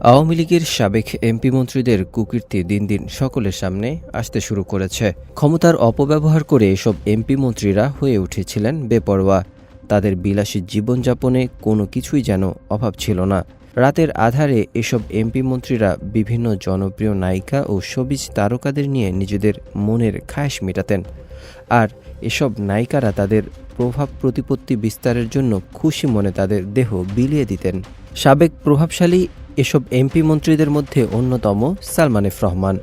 আওয়ামী লীগের সাবেক এমপি মন্ত্রীদের কুকীর্তি দিন দিন সকলের সামনে আসতে শুরু করেছে। ক্ষমতার অপব্যবহার করে এসব এমপি মন্ত্রীরা হয়ে উঠেছিলেন বেপরোয়া। তাদের বিলাসী জীবনযাপনে কোনো কিছুই যেন অভাব ছিল না। রাতের আধারে এসব এমপি মন্ত্রীরা বিভিন্ন জনপ্রিয় নায়িকা ও সবিজ তারকাদের নিয়ে নিজেদের মনের খায়েশ মেটাতেন। আর এসব নায়িকারা তাদের প্রভাব প্রতিপত্তি বিস্তারের জন্য খুশি মনে তাদের দেহ বিলিয়ে দিতেন। সাবেক প্রভাবশালী এসব এমপি মন্ত্রীদের মধ্যে অন্যতম সালমান এফ রহমান।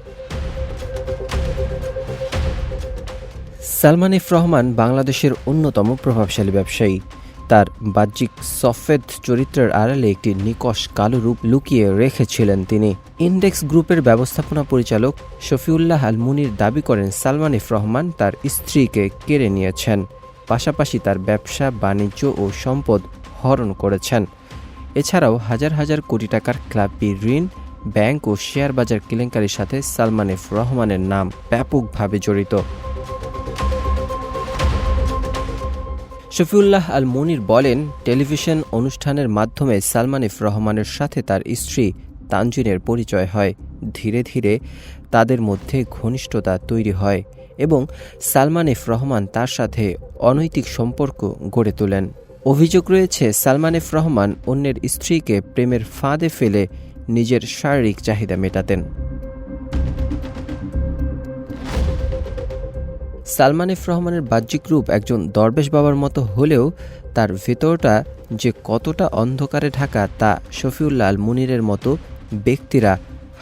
সালমান এফ রহমান বাংলাদেশের অন্যতম প্রভাবশালী ব্যবসায়ী। তার বাহ্যিক সফেদ চরিত্রের আড়ালে একটি নিকশ কালো রূপ লুকিয়ে রেখেছিলেন তিনি। ইন্ডেক্স গ্রুপের ব্যবস্থাপনা পরিচালক শফিউল্লাহ আল মুনির দাবি করেন, সালমান এফ রহমান তার স্ত্রীকে কেড়ে নিয়েছেন, পাশাপাশি তার ব্যবসা, বাণিজ্য ও সম্পদ হরণ করেছেন। এছাড়াও হাজার হাজার কোটি টাকার ক্লাবি ঋণ, ব্যাংক ও শেয়ার বাজার কেলেঙ্কারির সাথে সালমান রহমানের নাম ব্যাপকভাবে জড়িত। শফিউল্লাহ আল মনির বলেন, টেলিভিশন অনুষ্ঠানের মাধ্যমে সালমান এফ রহমানের সাথে তার স্ত্রী তানজিনের পরিচয় হয়। ধীরে ধীরে তাদের মধ্যে ঘনিষ্ঠতা তৈরি হয় এবং সালমান এফ রহমান তার সাথে অনৈতিক সম্পর্ক গড়ে তোলেন। অভিযোগ রয়েছে, সালমান এফ রহমান অন্যের স্ত্রীকে প্রেমের ফাঁদে ফেলে নিজের শারীরিক চাহিদা মেটাতেন। সালমান এফ রহমানের বাহ্যিক রূপ একজন দরবেশ বাবার মতো হলেও তার ভেতরটা যে কতটা অন্ধকারে ঢাকা তা শফিউল্লাহ আল মুনিরের মতো ব্যক্তিরা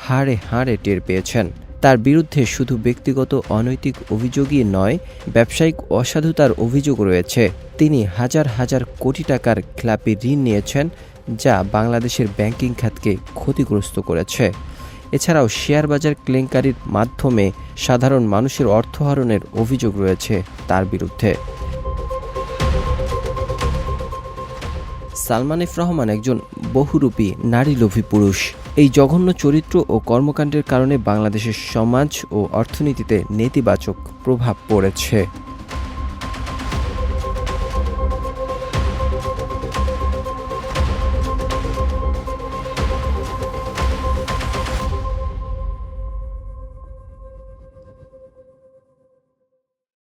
হাড়ে হাড়ে টের পেয়েছেন। তার বিরুদ্ধে শুধু ব্যক্তিগত অনৈতিক অভিযোগই নয়, ব্যবসায়িক অসাধুতার অভিযোগ রয়েছে। তিনি হাজার হাজার কোটি টাকার খেলাপি ঋণ নিয়েছেন, যা বাংলাদেশের ব্যাংকিং খাতকে ক্ষতিগ্রস্ত করেছে। এছাড়াও শেয়ার বাজার কেলেঙ্কারির মাধ্যমে সাধারণ মানুষের অর্থহরণের অভিযোগ রয়েছে তার বিরুদ্ধে। সালমান এফ রহমান একজন বহুরূপী নারীলোভী পুরুষ। এই জঘন্য চরিত্র ও কর্মকাণ্ডের কারণে বাংলাদেশের সমাজ ও অর্থনীতিতে নেতিবাচক প্রভাব পড়েছে।